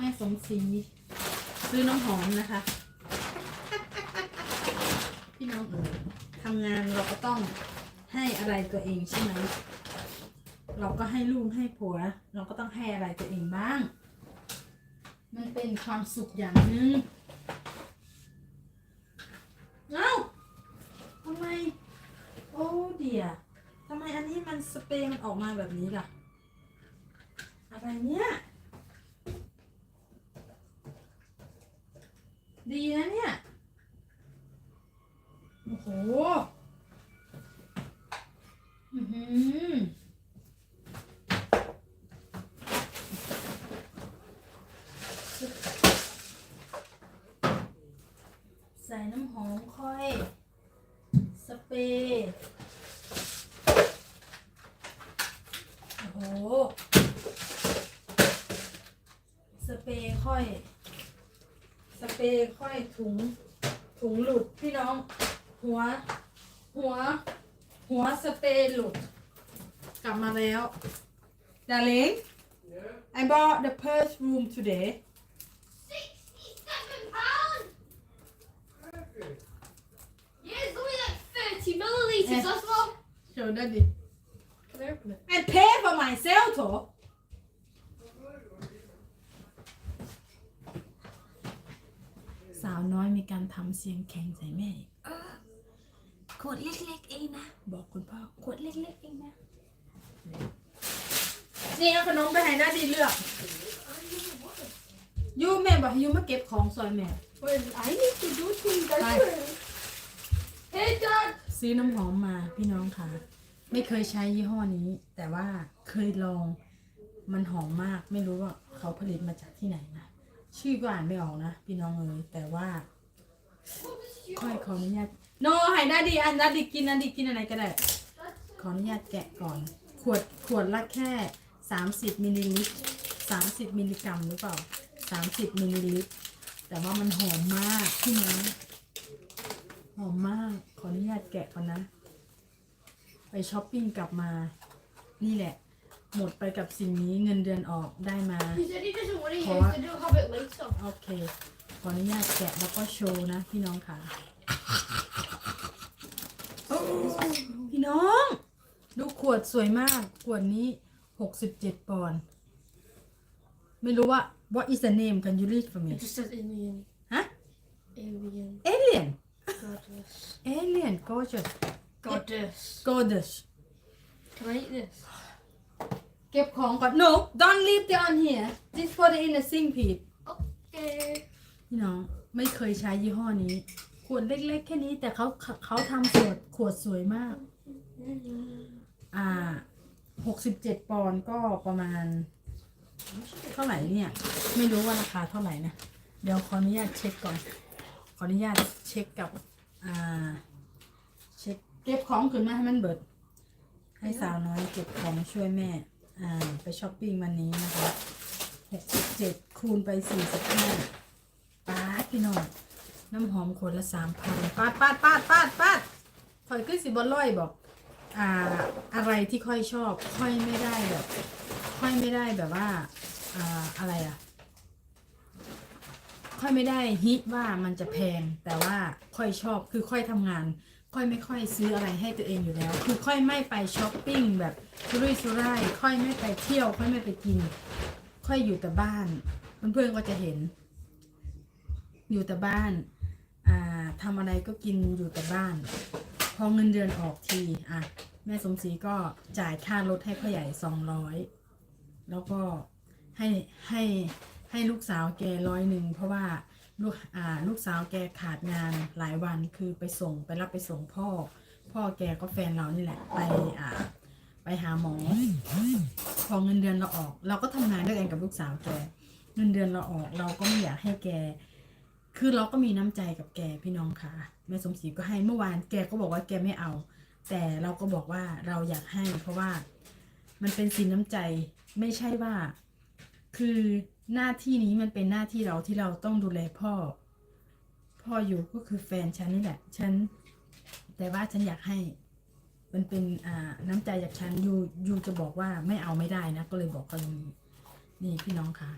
แม่สมศรีซื้อน้ำหอมนะคะ พี่น้องเอ๋ยทำงานเราก็ต้องให้อะไรตัวเองใช่ไหม เราก็ให้ลูกให้ผัว เราก็ต้องให้อะไรตัวเองบ้าง มันเป็นความสุขอย่างหนึ่งเอ้าทำไม โอ้เดียทำไมอันนี้มันสเปรย์มันออกมาแบบนี้ล่ะ อะไรเนี่ย ดีนะเนี่ย โอ้โหอือหือใส่น้ำหอมค่อย สเปรย์โอ้โห สเปรย์ค่อย สเปรย์ค่อยถุง ถุงหลุดพี่น้อง หัว หัว หัวสเปรย์หลุด กลับมาแล้ว Darling I bought the perfume today 67 pounds! Yeah, it's only like 30 milliliters, Yeah. that's all. Show daddy Can I open it? I pay for myself โถสาวน้อยมีการทำเสียงแข็งใส่แม่อีกเออขวดเล็กๆเองนะ บอกคุณพ่อขวดเล็กๆเองนะ นี่เอาขนมไปให้นาดีเลือกยูแม่บอกให้ยูมาเก็บของซอยแม่ Wait, I need to do things different. Hey, Dad! ซื้อน้ำหอมมาพี่น้องค่ะ ไม่เคยใช้ยี่ห้อนี้ แต่ว่าเคยลองมันหอมมากไม่รู้ว่าเขาผลิตมาจากที่ไหนนะ ชื่อก็อ่านไม่ออกนะพี่น้องเอ๋ยแต่ว่า ค่อยขออนุญาตโนให้นาดีอันนาดีกินนาดีกินอะไรก็ได้ ขออนุญาตแกะก่อน ขวดขวดละแค่ 30มิลลิลิตร30มิลลิกรัมหรือเปล่า 30มิลลิลิตรแต่ว่ามันหอมมากพี่น้องหอมมาก ขออนุญาตแกะก่อนนะ ไปช้อปปิ้งกลับมา นี่แหละ หมดไปกับสิ่งนี้เงินเดือนออกได้มา He said he doesn't want to use What? it, he'll have it later. โอเค ขออนุญาตแกะแล้วก็โชว์นะ พี่น้องค่ะโอ้พี่น้อง ดูขวดสวยมาก ขวดนี้หกสิบเจ็ดปอนด์ ไม่รู้ว่า what is the name can you read for me It just says alien. ฮะ Alien. alien Goddess. alien gorgeous Goddess. gorgeous Can I eat this? เก็บของก่อน no don't leave it on here this for the in the sink please Okay. พี่น้องไม่เคยใช้ยี่ห้อนี้ ขวดเล็กๆ แค่นี้แต่เขาเขาทำขวดขวดสวยมาก อ่าหกสิบเจ็ดปอนด์ก็ประมาณ เท่าไหร่เนี่ย ไม่รู้ว่าราคาเท่าไหร่นะ เดี๋ยวขออนุญาตเช็คก่อน ขออนุญาตเช็คกับ อ่า เช็คเก็บของขึ้นมาให้มันเบิด ให้สาวน้อยเก็บของช่วยแม่ อ่าไปช้อปปิ้งวันนี้นะคะหกสิบเจ็ดคูณไปสี่สิบห้าปาดพี่น้องน้ำหอมขวดละสามพันปาดปาดปาดปาดปาดถอยขึ้นสิบอลร้อยบอกอ่าอะไรที่ค่อยชอบค่อยไม่ได้แบบ ค่อยไม่ได้แบบว่าอ่าอะไรอะ ค่อยไม่ได้ฮิตว่ามันจะแพงแต่ว่าค่อยชอบคือค่อยทำงาน ค่อยไม่ค่อยซื้ออะไรให้ตัวเองอยู่แล้ว คือค่อยไม่ไปช้อปปิ้งแบบ สุรุ่ยสุร่ายค่อยไม่ไปเที่ยว ค่อยไม่ไปกิน ค่อยอยู่แต่บ้านเพื่อนๆก็จะเห็น อยู่แต่บ้านอ่าทำอะไรก็กินอยู่แต่บ้าน พอเงินเดือนออกทีอะแม่สมศรีก็จ่ายค่ารถให้พ่อใหญ่สองร้อยแล้วก็ให้ให้ให้ลูกสาวแกร้อยหนึ่งเพราะว่าลูกอ่าลูกสาวแกขาดงานหลายวันคือไปส่งไปรับไปส่งพ่อ พ่อแกก็แฟนเรานี่แหละไปอ่าไป หาหมอพอเงินเดือนเราออก เราก็ทำงานด้วยกันกับลูกสาวแกเงินเดือนเราออกเราก็ไม่อยากให้แก คือเราก็มีน้ำใจกับแกพี่น้องค่ะแม่สมศรีก็ให้เมื่อวานแกก็บอกว่าแกไม่เอา แต่เราก็บอกว่าเราอยากให้ เพราะว่ามันเป็นสินน้ำใจไม่ใช่ว่า คือหน้าที่นี้มันเป็นหน้าที่เราที่เราต้องดูแลพ่อ พ่ออยู่ก็คือแฟนฉันนี่แหละฉันแต่ว่าฉันอยากให้ มันเป็นอ่าน้ำใจจากฉันยูยูจะบอกว่าไม่เอาไม่ได้นะ ก็เลยบอกเขาอย่างนี้นี่พี่น้องค่ะ